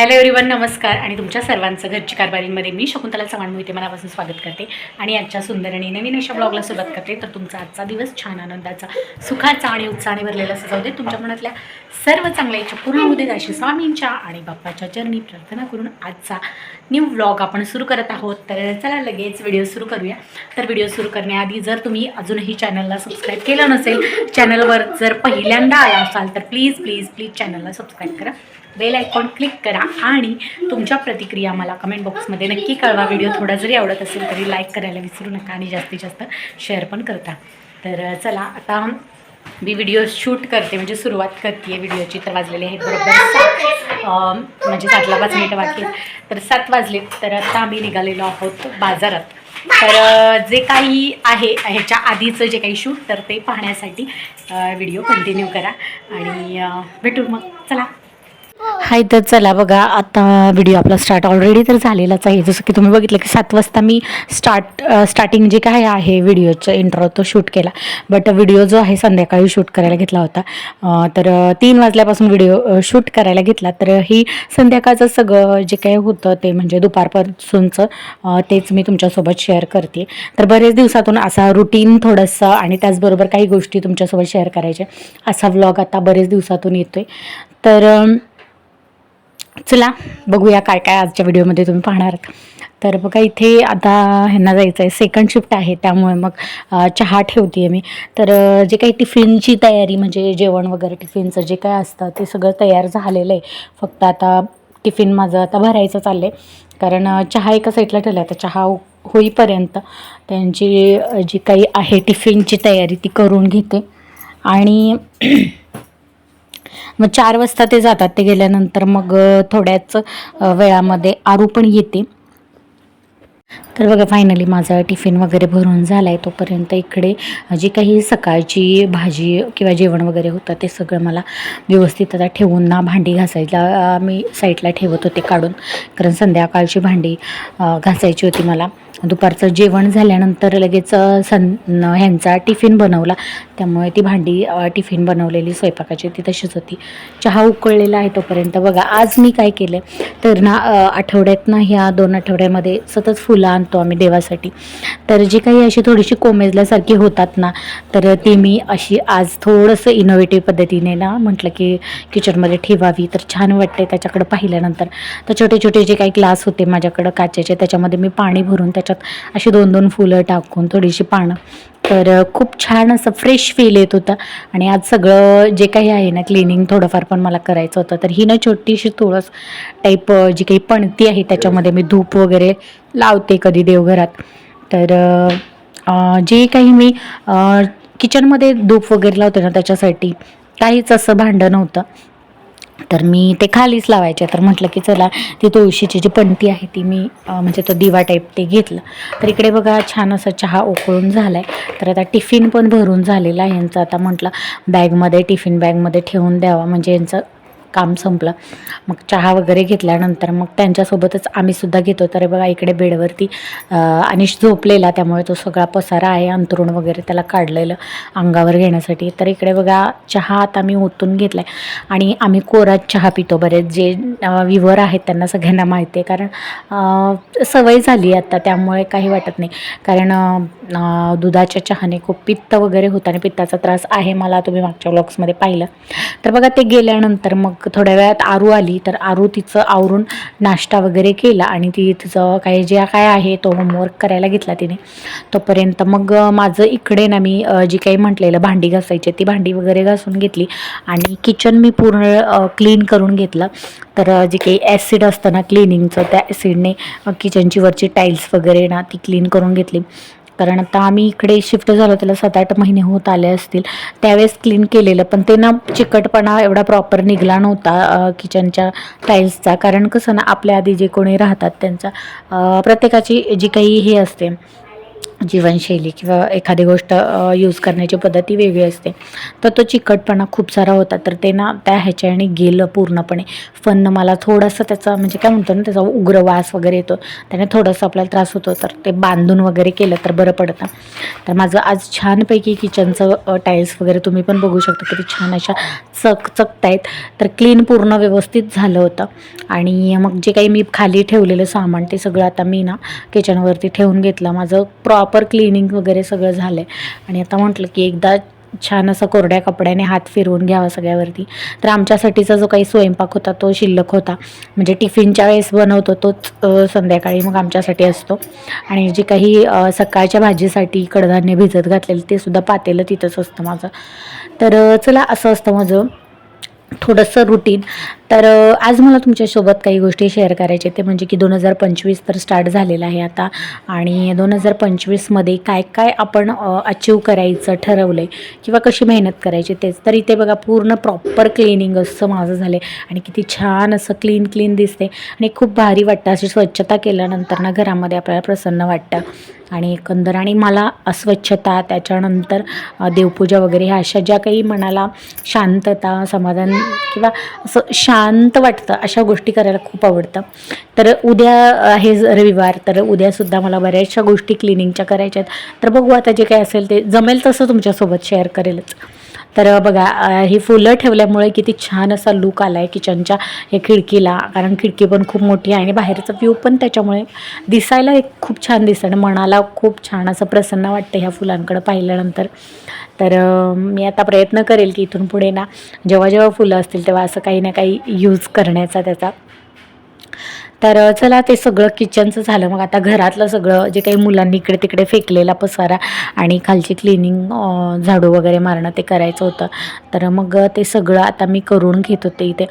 Hello everyone नमस्कार. आणि तुमच्या सर्वांचं घरची कारभारीमध्ये मी शकुंतला चव्हाण मोहिते मनापासून स्वागत करते. आणि आजच्या सुंदर आणि नवीन अशा ब्लॉगला सुरुवात करते. तर तुमचा आजचा दिवस छान आनंदाचा सुखाचा आणि उत्साहाने भरलेला असं जाऊ दे. तुमच्या मनातल्या सर्व चांगल्या इच्छा पूर्ण होऊ अशी स्वामींच्या आणि बाप्पाच्या चरणी प्रार्थना करून आजचा न्यू व्लॉग आपण सुरू करत आहोत. तर चला लगेच व्हिडिओ सुरू करूया. तर व्हिडिओ सुरू करण्याआधी जर तुम्ही अजूनही चॅनलला सबस्क्राईब केलं नसेल चॅनलवर जर पहिल्यांदा आला असाल तर प्लीज प्लीज प्लीज चॅनलला सबस्क्राईब करा. बेल आयकॉन क्लिक करा आणि तुमच्या प्रतिक्रिया मला कमेंट बॉक्समध्ये नक्की कळवा. व्हिडिओ थोडा जरी आवडत असेल तरी लाईक करायला विसरू नका आणि जास्तीत जास्त शेअर पण करता. तर चला आता मी व्हिडिओ शूट करते म्हणजे सुरुवात करते आहे व्हिडिओची. तर वाजलेले आहेत बरोबर म्हणजे सातला पाच मिनिटं बाकी तर सात वाजले तर आता आम्ही निघालेलो आहोत बाजारात. तर जे काही आहे ह्याच्या आधीचं जे काही शूट तर ते पाहण्यासाठी व्हिडिओ कंटिन्यू करा. आणि भेटू मग. चला. हाय तर चला बघा आता व्हिडिओ आपला स्टार्ट ऑलरेडी तर झालेलाच आहे. जसं की तुम्ही बघितलं की सात वाजता मी स्टार्ट स्टार्टिंग जे काय आहे व्हिडिओचं इंट्रो तो शूट केला. बट व्हिडिओ जो आहे संध्याकाळी शूट करायला घेतला होता. तर तीन वाजल्यापासून व्हिडिओ शूट करायला घेतला. तर ही संध्याकाळचं सगळं जे काही होतं ते म्हणजे दुपारपासूनचं तेच मी तुमच्यासोबत शेअर करते. तर बरेच दिवसातून असा रुटीन थोडंसं आणि त्याचबरोबर काही गोष्टी तुमच्यासोबत शेअर करायच्या. असा व्लॉग आता बरेच दिवसातून येतोय. तर चला बघूया काय काय आजच्या व्हिडिओमध्ये तुम्ही पाहणार. तर बघा इथे आता ह्यांना जायचं आहे सेकंड शिफ्ट आहे त्यामुळे मग चहा ठेवते मी. तर जे काही टिफिनची तयारी म्हणजे जेवण वगैरे टिफिनचं जे काय असतं ते सगळं तयार झालेलं आहे. फक्त आता टिफिन माझं आता भरायचं चाललं आहे कारण चहा एका साईडला ठेवला आहे तर चहा हो, होईपर्यंत त्यांची जी काही आहे टिफिनची तयारी ती करून घेते. आणि मग चार वाजता ते जातात. ते गेल्यानंतर मग थोड्याच वेळामध्ये आरू पण येते. तर बघा फायनली माझा टिफिन वगैरे भरून झाला आहे तोपर्यंत इकडे जी काही सकाळची भाजी किंवा जेवण वगैरे होतं ते सगळं मला व्यवस्थित आता ठेवून ना भांडी घासायला मी साईडला ठेवत होते काढून. कारण संध्याकाळची भांडी घासायची होती मला. दुपारचं जेवण झाल्यानंतर लगेच सं ह्यांचा टिफिन बनवला. त्यामुळे ती भांडी टिफिन बनवलेली स्वयंपाकाची ती तशीच होती. चहा उकळलेला आहे तोपर्यंत. बघा आज मी काय केलं तर ना आठवड्यात ना ह्या दोन आठवड्यामध्ये सतत फुलं आणतो आम्ही देवासाठी. तर जी काही अशी थोडीशी कोमेजल्यासारखी होतात ना तर ती मी अशी आज थोडंसं इनोव्हेटिव्ह पद्धतीने ना म्हटलं की किचनमध्ये ठेवावी. तर छान वाटते त्याच्याकडं पाहिल्यानंतर. तर छोटे छोटे जे काही ग्लास होते माझ्याकडं काचेचे त्याच्यामध्ये मी पाणी भरून त्याच्या त्याच्यात अशी दोन दोन फुलं टाकून थोडीशी पानं. तर खूप छान असं फ्रेश फील येत होतं. आणि आज सगळं जे काही आहे ना क्लिनिंग थोडंफार पण मला करायचं होतं. तर ही ना छोटीशी तुळस टाईप जी काही पणती आहे त्याच्यामध्ये मी धूप वगैरे लावते कधी देवघरात. तर जे काही मी किचनमध्ये धूप वगैरे लावते ना त्याच्यासाठी काहीच असं भांडं नव्हतं. तर मी ते खालीच लावायचे. तर म्हटलं की चला ती तुळशीची जी पणती आहे ती मी म्हणजे तो दिवा टाईप ते घेतलं. तर इकडे बघा छान असा चहा उकळून झाला आहे तर आता टिफिन पण भरून झालेला आहे. यांचं आता म्हटलं बॅगमध्ये टिफिन बॅगमध्ये ठेवून द्यावा. म्हणजे यांचं काम संपलं. मग चहा वगैरे घेतल्यानंतर मग त्यांच्यासोबतच आम्ही सुद्धा घेतो तर बघा इकडे बेडवरती अनिश झोपलेला त्यामुळे तो सगळा पसारा आहे अंतरुण वगैरे त्याला काढलेलं अंगावर घेण्यासाठी. तर इकडे बघा चहा आता मी ओतून घेतला आहे आणि आम्ही कोरात चहा पितो बरेच. जे विवर आहेत त्यांना सगळ्यांना माहिती आहे. कारण सवय झाली आता त्यामुळे काही वाटत नाही. कारण दुधाच्या चहाने खूप पित्त वगैरे होतं आणि पित्ताचा त्रास आहे. मला तुम्ही मागच्या ब्लॉग्समध्ये पाहिलं. तर बघा ते गेल्यानंतर मग थोड्या वेळात आरू आली तर आरू तिचं आवरून नाश्ता वगैरे केला आणि ती तिचं काही जे काय आहे तो होमवर्क करायला घेतला तिने. तोपर्यंत मग माझं इकडे ना मी जी काही म्हटलेलं भांडी घासायची ती भांडी वगैरे घासून घेतली आणि किचन मी पूर्ण क्लीन करून घेतलं. तर जे काही ॲसिड असतं ना क्लिनिंगचं त्या ॲसिडने किचनची वरची टाईल्स वगैरे ना ती क्लीन करून घेतली. कारण आता आम्ही इकडे शिफ्ट झालो त्याला सात आठ महिने होत आले असतील. त्यावेळेस क्लीन केलेलं पण ते ना चिकटपणा एवढा प्रॉपर निघला नव्हता किचनच्या टाईल्सचा कारण कसं ना आपल्या आधी जे कोणी राहतात त्यांचा प्रत्येकाची जी काही हे असते जीवनशैली किंवा एखादी गोष्ट यूज करण्याची पद्धती वेगळी असते. तर तो चिकटपणा खूप सारा होता. तर ते ना त्या ह्याच्याने गेलं पूर्णपणे. फन मला थोडंसं त्याचा म्हणजे काय म्हणतो ना त्याचा उग्र वास वगैरे येतो. त्याने थोडंसं आपल्याला त्रास होतो. तर ते बांधून वगैरे केलं तर बरं पडतं. तर माझं आज छानपैकी किचनचं टाईल्स वगैरे तुम्ही पण बघू शकता. किती छान अशा चकचकत आहेत. तर क्लीन पूर्ण व्यवस्थित झालं होतं. आणि मग जे काही मी खाली ठेवलेलं सामान ते सगळं आता मी ना किचनवरती ठेवून घेतलं. माझं प्रॉप प्रॉपर क्लिनिंग वगैरे सगळं झालं आहे आणि आता म्हटलं की एकदा छान असं कोरड्या कपड्याने हात फिरवून घ्यावा सगळ्यावरती. तर आमच्यासाठीचा जो काही स्वयंपाक होता तो शिल्लक होता. म्हणजे टिफिनच्या वेळेस बनवतो तोच संध्याकाळी मग आमच्यासाठी असतो. आणि जे काही सकाळच्या भाजीसाठी कडधान्य भिजत घातलेलं ते सुद्धा पातेलं तिथंच असतं माझं. तर चला असं असतं माझं. थोडंसं रुटीन तर आज मला तुमच्यासोबत काही गोष्टी शेअर करायचे ते म्हणजे की दोन हजार पंचवीस तर स्टार्ट झालेलं आहे आता आणि दोन हजार पंचवीसमध्ये काय काय आपण अचीव करायचं ठरवलं आहे किंवा कशी मेहनत करायची तेच. तर इथे बघा पूर्ण प्रॉपर क्लिनिंग असं माझं झालं आहे आणि किती छान असं क्लीन क्लीन दिसते आणि खूप भारी वाटतं. अशी स्वच्छता केल्यानंतर ना घरामध्ये आपल्याला प्रसन्न वाटतं आणि एकंदर आणि मला अस्वच्छता त्याच्यानंतर देवपूजा वगैरे ह्या अशा ज्या काही मनाला शांतता समाधान किंवा असं शांत शांत वाटतं. अशा गोष्टी करायला खूप आवडतं. तर उद्या आहे रविवार तर उद्यासुद्धा मला बऱ्याचशा गोष्टी क्लिनिंगच्या करायच्या आहेत. तर बघू आता जे काही असेल ते जमेल तसं तुमच्यासोबत शेअर करेलच. तर बघा ही फुलं ठेवल्यामुळे किती छान असा लुक आला आहे किचनच्या हे खिडकीला. कारण खिडकी पण खूप मोठी आहे आणि बाहेरचा व्ह्यू पण त्याच्यामुळे दिसायला एक खूप छान दिसतं आणि मनाला खूप छान असं प्रसन्न वाटतं ह्या फुलांकडं पाहिल्यानंतर. तर मी आता प्रयत्न करेल की इथून पुढे ना जेव्हा जेव्हा फुलं असतील तेव्हा असं काही ना काही यूज करण्याचा त्याचा. तर चला ते सगळं किचनचं झालं. मग आता घरातलं सगळं जे काही मुलांनी इकडे तिकडे फेकलेला पसारा आणि खालची क्लिनिंग झाडू वगैरे मारणं ते करायचं होतं. तर मग ते सगळं आता मी करून घेत होते इथे.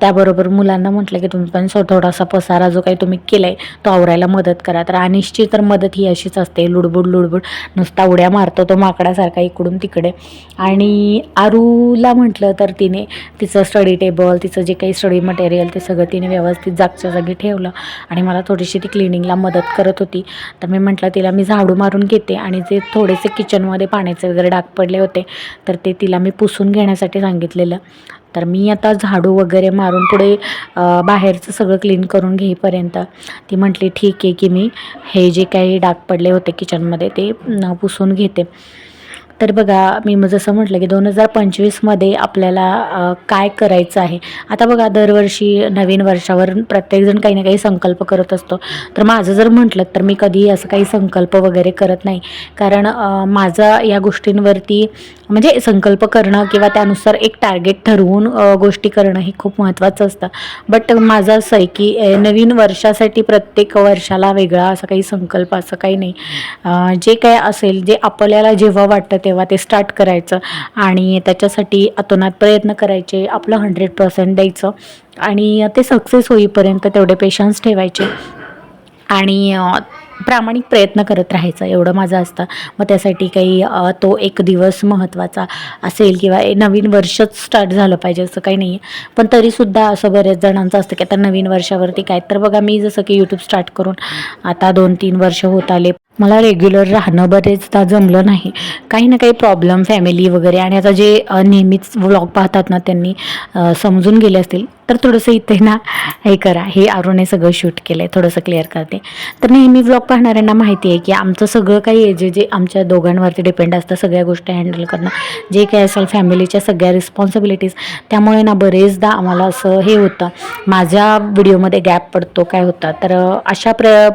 त्याबरोबर मुलांना म्हटलं की तुम्ही पण सो थोडासा पसारा जो काही तुम्ही केला आहे तो आवरायला मदत करा. तर अनिशची तर मदत ही अशीच असते. लुडबुड लुडबुड. नुसता उड्या मारतो तो माकडासारखा इकडून तिकडे. आणि आरूला म्हटलं तर तिने तिचं स्टडी टेबल तिचं जे काही स्टडी मटेरियल ते सगळं तिने व्यवस्थित जागच्या जागी ठेवलं आणि मला थोडीशी ती क्लिनिंगला मदत करत होती. तर मी म्हटलं तिला मी झाडू मारून घेते आणि जे थोडेसे किचनमध्ये पाण्याचे वगैरे डाग पडले होते तर ते तिला मी पुसून घेण्यासाठी सांगितलेलं. तर मी आता झाडू वगैरे मारून पुढे बाहेरचं सगळं क्लीन करून घेईपर्यंत ती म्हटली ठीक आहे की मी हे जे काही डाग पडले होते किचनमध्ये ते पुसून घेते. तर बघा मी मग जसं म्हटलं की दोन हजार पंचवीसमध्ये आपल्याला काय करायचं आहे? आता बघा दरवर्षी नवीन वर्षावर प्रत्येकजण काही ना काही संकल्प करत असतो. तर माझं जर म्हटलं तर मी कधीही असं काही संकल्प वगैरे करत नाही. कारण माझा या गोष्टींवरती म्हणजे संकल्प करणं किंवा त्यानुसार एक टार्गेट ठरवून गोष्टी करणं हे खूप महत्त्वाचं असतं. बट माझं असं आहे की नवीन वर्षासाठी प्रत्येक वर्षाला वेगळा असा काही संकल्प असं काही नाही. जे काय असेल जे आपल्याला जेव्हा वाटतं तेव्हा तेव्हा ते स्टार्ट करायचं. आणि त्याच्यासाठी अतोनात प्रयत्न करायचे. आपलं हंड्रेड पर्सेंट द्यायचं. आणि ते सक्सेस होईपर्यंत तेवढे पेशन्स ठेवायचे. आणि प्रामाणिक प्रयत्न करत राहायचं. एवढं माझं असतं. मग त्यासाठी काही तो एक दिवस महत्त्वाचा असेल किंवा ए- नवीन वर्षच स्टार्ट झालं पाहिजे असं काही नाही आहे पण तरीसुद्धा असं बऱ्याच जणांचं असतं की आता नवीन वर्षावरती काय? तर बघा मी जसं की यूट्यूब स्टार्ट करून आता दोन तीन वर्ष होत आले. मला रेग्युलर राहणं बरेचदा जमलं नाही. काही ना काही प्रॉब्लेम फॅमिली वगैरे आणि आता जे नेहमीच व्लॉग पाहतात ना त्यांनी समजून गेले असतील तर थोडंसं इथे ना हे करा. हे आरोने सगळं शूट केलं आहे थोडंसं क्लिअर करते. तर नेहमी व्लॉग पाहणाऱ्यांना माहिती आहे की आमचं सगळं काही आहे जे जे आमच्या दोघांवरती डिपेंड असतं सगळ्या गोष्टी हँडल करणं. जे काही असेल फॅमिलीच्या सगळ्या रिस्पॉन्सिबिलिटीज त्यामुळे ना बरेचदा आम्हाला असं हे होतं. माझ्या व्हिडिओमध्ये गॅप पडतो काय होता? तर अशा प्र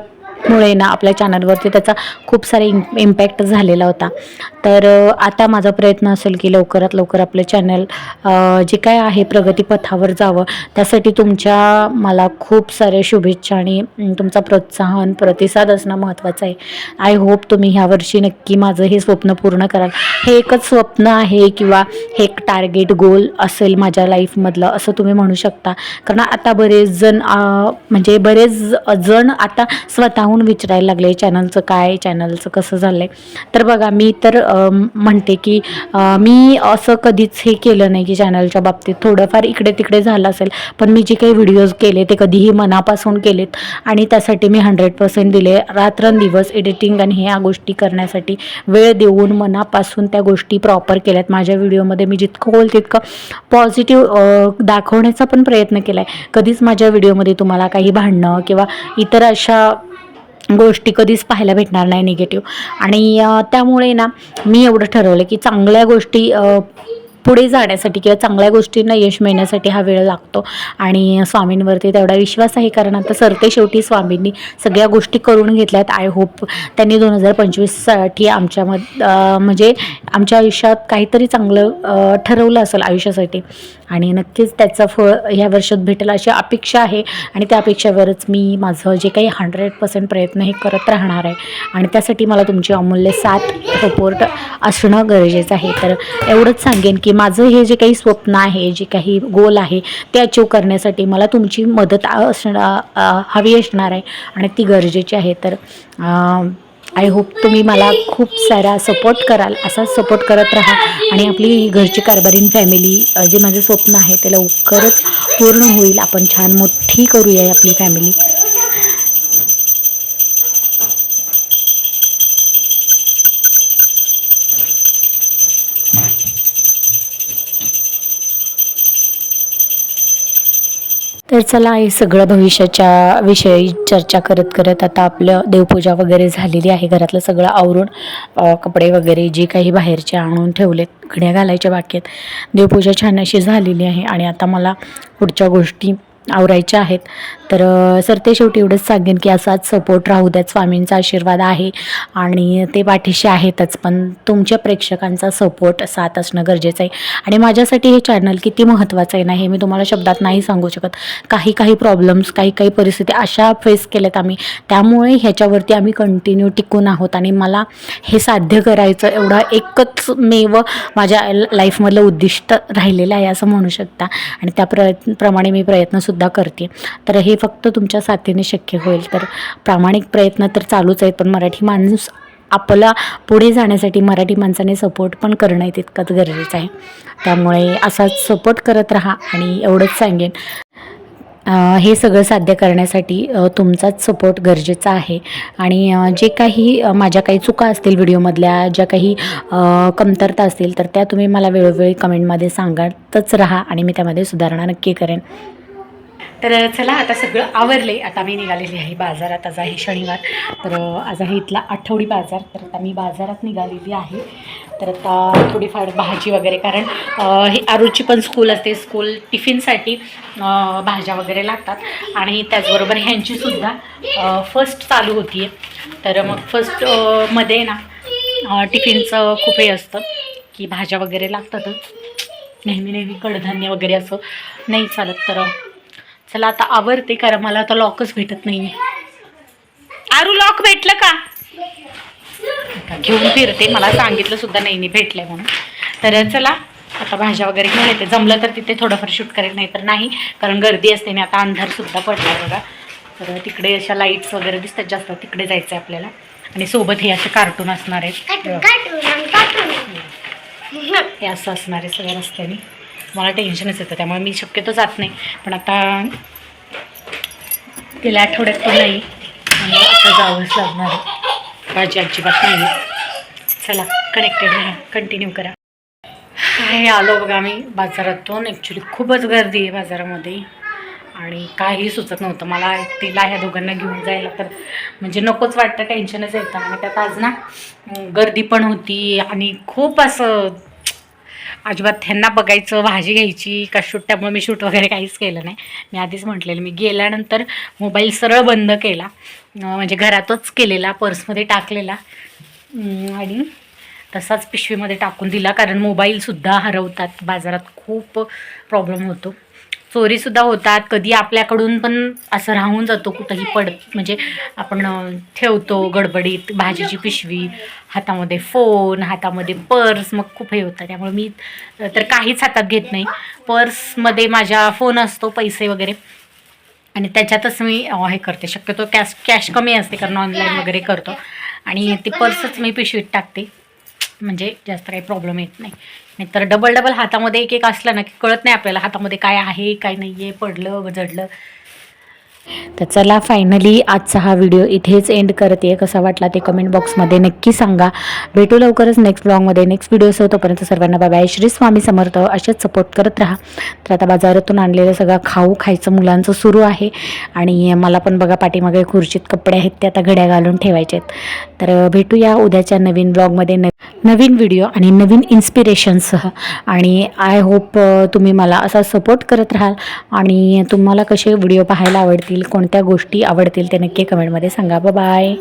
मुळे ना आपल्या चॅनलवरती त्याचा खूप सारा इम इम्पॅक्ट झालेला होता. तर आता माझा प्रयत्न असेल की लवकरात लवकर आपलं चॅनल जे काय आहे प्रगतीपथावर जावं त्यासाठी तुमच्या मला खूप साऱ्या शुभेच्छा आणि तुमचा प्रोत्साहन प्रतिसाद असणं महत्त्वाचं आहे. आय होप तुम्ही ह्या वर्षी नक्की माझं हे स्वप्न पूर्ण कराल. हे एकच स्वप्न आहे किंवा हे एक टार्गेट गोल असेल माझ्या लाईफमधलं असं तुम्ही म्हणू शकता. कारण आता बरेच जण म्हणजे बरेच जण आता स्वतःहून राहून विचारायला लागले चॅनलचं काय? चॅनलचं कसं झालं आहे तर बघा मी तर म्हणते की मी असं कधीच हे केलं नाही की चॅनलच्या बाबतीत. थोडंफार इकडे तिकडे झालं असेल पण मी जे काही व्हिडिओज केले ते कधीही मनापासून केलेत. आणि त्यासाठी मी हंड्रेड पर्सेंट दिले. रात्रंदिवस एडिटिंग आणि ह्या गोष्टी करण्यासाठी वेळ देऊन मनापासून त्या गोष्टी प्रॉपर केल्यात. माझ्या व्हिडिओमध्ये मी जितकं होईल तितकं पॉझिटिव्ह दाखवण्याचा पण प्रयत्न केला आहे कधीच माझ्या व्हिडिओमध्ये तुम्हाला काही भांडणं किंवा इतर अशा गोष्टी कधीच पाहायला भेटणार नाही निगेटिव्ह आणि त्यामुळे ना मी एवढं ठरवलं की चांगल्या गोष्टी पुढे जाण्यासाठी किंवा चांगल्या गोष्टींना यश मिळण्यासाठी हा वेळ लागतो. आणि स्वामींवरती तेवढा विश्वास आहे कारण आता सरते शेवटी स्वामींनी सगळ्या गोष्टी करून घेतल्यात. आय होप त्यांनी दोन हजार पंचवीससाठी आमच्यामध म्हणजे आमच्या आयुष्यात काहीतरी चांगलं ठरवलं असेल आयुष्यासाठी. आणि नक्कीच त्याचं फळ ह्या वर्षात भेटेल अशी अपेक्षा आहे. आणि त्या अपेक्षेवरच मी माझं जे काही हंड्रेड पर्सेंट प्रयत्न हे करत राहणार आहे. आणि त्यासाठी मला तुमची अमूल्य साथ सपोर्ट असणं गरजेचं आहे. तर एवढंच सांगेन की माझं हे जे काही स्वप्न आहे जे काही गोल आहे ते अचीव करण्यासाठी मला तुमची मदत असणं हवी असणार आहे. आणि ती गरजेची आहे. तर आय होप तुम्ही मला खूप सारा सपोर्ट कराल असाच सपोर्ट करत राहा. आणि आपली घरची कारभारीन फॅमिली जे माझं स्वप्न आहे ते लवकरच पूर्ण होईल. आपण छान मोठी करूया आपली फॅमिली तर चला हे सगळं भविष्याच्या विषयी चर्चा करत करत आता आपलं देवपूजा वगैरे झालेली आहे. घरातलं सगळं आवरून कपडे वगैरे जे काही बाहेरचे आणून ठेवलेत घड्या घालायच्या बाकी आहेत देवपूजा छान अशी झालेली आहे आणि आता मला पुढच्या गोष्टी आवरायच्या आहेत. तर सर ते शेवटी एवढंच सांगेन की असाच सपोर्ट राहू द्यात. स्वामींचा आशीर्वाद आहे आणि ते पाठीशी आहेतच पण तुमच्या प्रेक्षकांचा सपोर्ट साथ असणं गरजेचं आहे. आणि माझ्यासाठी हे चॅनल किती महत्त्वाचं आहे ना हे मी तुम्हाला शब्दात नाही सांगू शकत. काही काही प्रॉब्लेम्स काही काही परिस्थिती अशा फेस केल्यात आम्ही. त्यामुळे ह्याच्यावरती आम्ही कंटिन्यू टिकून आहोत आणि मला हे साध्य करायचं एवढा एकच मेव माझ्या लाईफमधलं उद्दिष्ट राहिलेलं आहे असं म्हणू शकता. आणि त्या प्र प्रमाणे मी प्रयत्नसुद्धा करते. तर हे फक्त तुमच्या साथीने शक्य होईल. तर प्रामाणिक प्रयत्न तर चालूच आहेत पण मराठी माणूस आपला पुढे जाण्यासाठी मराठी माणसाने सपोर्ट पण करणं तितकंच गरजेचं आहे. त्यामुळे असाच सपोर्ट करत राहा आणि एवढंच सांगेन. हे सगळं साध्य करण्यासाठी तुमचाच सपोर्ट गरजेचा आहे. आणि जे काही माझ्या काही चुका असतील व्हिडिओमधल्या ज्या काही कमतरता असतील तर त्या तुम्ही मला वेळोवेळी कमेंटमध्ये सांगतच राहा आणि मी त्यामध्ये सुधारणा नक्की करेन. तर चला आता सगळं आवरले आता मी निघालेली आहे बाजारात. आज आहे शनिवार. तर आज आहे इथला आठवडी बाजार. तर आता मी बाजारात निघालेली आहे. तर आता थोडीफार भाजी वगैरे कारण हे ही आरूची पण स्कूल असते. स्कूल टिफिनसाठी भाज्या वगैरे लागतात. आणि त्याचबरोबर ह्यांचीसुद्धा फर्स्ट चालू होती आहे तर मग फर्स्टमध्ये ना टिफिनचं खूप हे असतं की भाज्या वगैरे लागतातच. नेहमी नेहमी कडधान्य वगैरे असं नाही चालत. तर चला आता आवरते कारण मला आता लॉकच भेटत नाही आरू लॉक भेटलं का? घेऊन फिरते. मला सांगितलं सुद्धा नाही मी भेटलंय म्हणून. तर चला आता भाज्या वगैरे घेऊन येते. जमलं तर तिथे थोडंफार शूट करेल नाही तर नाही. कारण गर्दी असते आणि आता अंधार सुद्धा पडला बघा. तर तिकडे अशा लाईट्स वगैरे दिसतात जास्त. तिकडे जायचं आहे आपल्याला. आणि सोबत हे असे कार्टून असणार आहेत. हे असं असणार आहे सगळ्या रस्त्याने. मला टेन्शनच येतं त्यामुळे मी शक्यतो जात नाही. पण आता गेल्या आठवड्यात पण नाही. आणि आता जावंच लागणार आहे. माझी अजिबात नाही चला कनेक्टेड राहा. कंटिन्यू करा. हे आलो बघा मी बाजारातून. ॲक्च्युली खूपच गर्दी आहे बाजारामध्ये. आणि काही सुचत नव्हतं. मला तिला ह्या दोघांना घेऊन जायला तर म्हणजे नकोच वाटतं. टेन्शनच येतं. आणि त्यात आज ना गर्दी पण होती. आणि खूप असं अजिबात ह्यांना बघायचं भाजी घ्यायची का शूट त्यामुळे मी शूट वगैरे काहीच केलं नाही. मी आधीच म्हटलेलं मी गेल्यानंतर मोबाईल सरळ बंद केला. म्हणजे घरातच केलेला पर्समध्ये टाकलेला. आणि तसाच पिशवीमध्ये टाकून दिला कारण मोबाईलसुद्धा हरवतात. बाजारात खूप प्रॉब्लेम होतो. चोरीसुद्धा होतात. कधी आपल्याकडून पण असं राहून जातो कुठंही पडत म्हणजे आपण ठेवतो गडबडीत. भाजीची पिशवी हातामध्ये फोन हातामध्ये पर्स मग खूप हे होतं. त्यामुळे मी तर काहीच हातात घेत नाही. पर्समध्ये माझ्या फोन असतो पैसे वगैरे. आणि त्याच्यातच मी हे करते. शक्यतो कॅश कॅश कमी असते कारण ऑनलाईन वगैरे करतो. आणि ती पर्सच मी पिशवीत टाकते. म्हणजे जास्त काही प्रॉब्लेम येत नाही. नाहीतर डबल डबल हातामध्ये एक एक असलं ना की कळत नाही आपल्याला हातामध्ये काय आहे काय नाही आहे पडलं जडलं. तर चला फायनली आजचा हा व्हिडिओ इथेच एंड करते. कसा वाटला ते कमेंट बॉक्समध्ये नक्की सांगा. भेटू लवकरच नेक्स्ट ब्लॉगमध्ये नेक्स्ट व्हिडिओ असो तोपर्यंत सर्वांना बाबा श्री स्वामी समर्थ असेच सपोर्ट करत राहा. तर आता बाजारातून आणलेलं सगळं खाऊ खायचं मुलांचं सुरू आहे. आणि मला पण बघा पाठीमागे खुर्चीत कपडे आहेत ते आता घड्या घालून ठेवायचे आहेत तर भेटूया उद्याच्या नवीन ब्लॉगमध्ये न नवीन व्हिडिओ आणि नवीन इन्स्पिरेशनसह आणि आय होप तुम्ही मला असा सपोर्ट करत राहाल. आणि तुम्हाला कसे व्हिडिओ पाहायला आवडतील कोणत्या गोष्टी आवडतील ते नक्की कमेंटमध्ये सांगा. बाय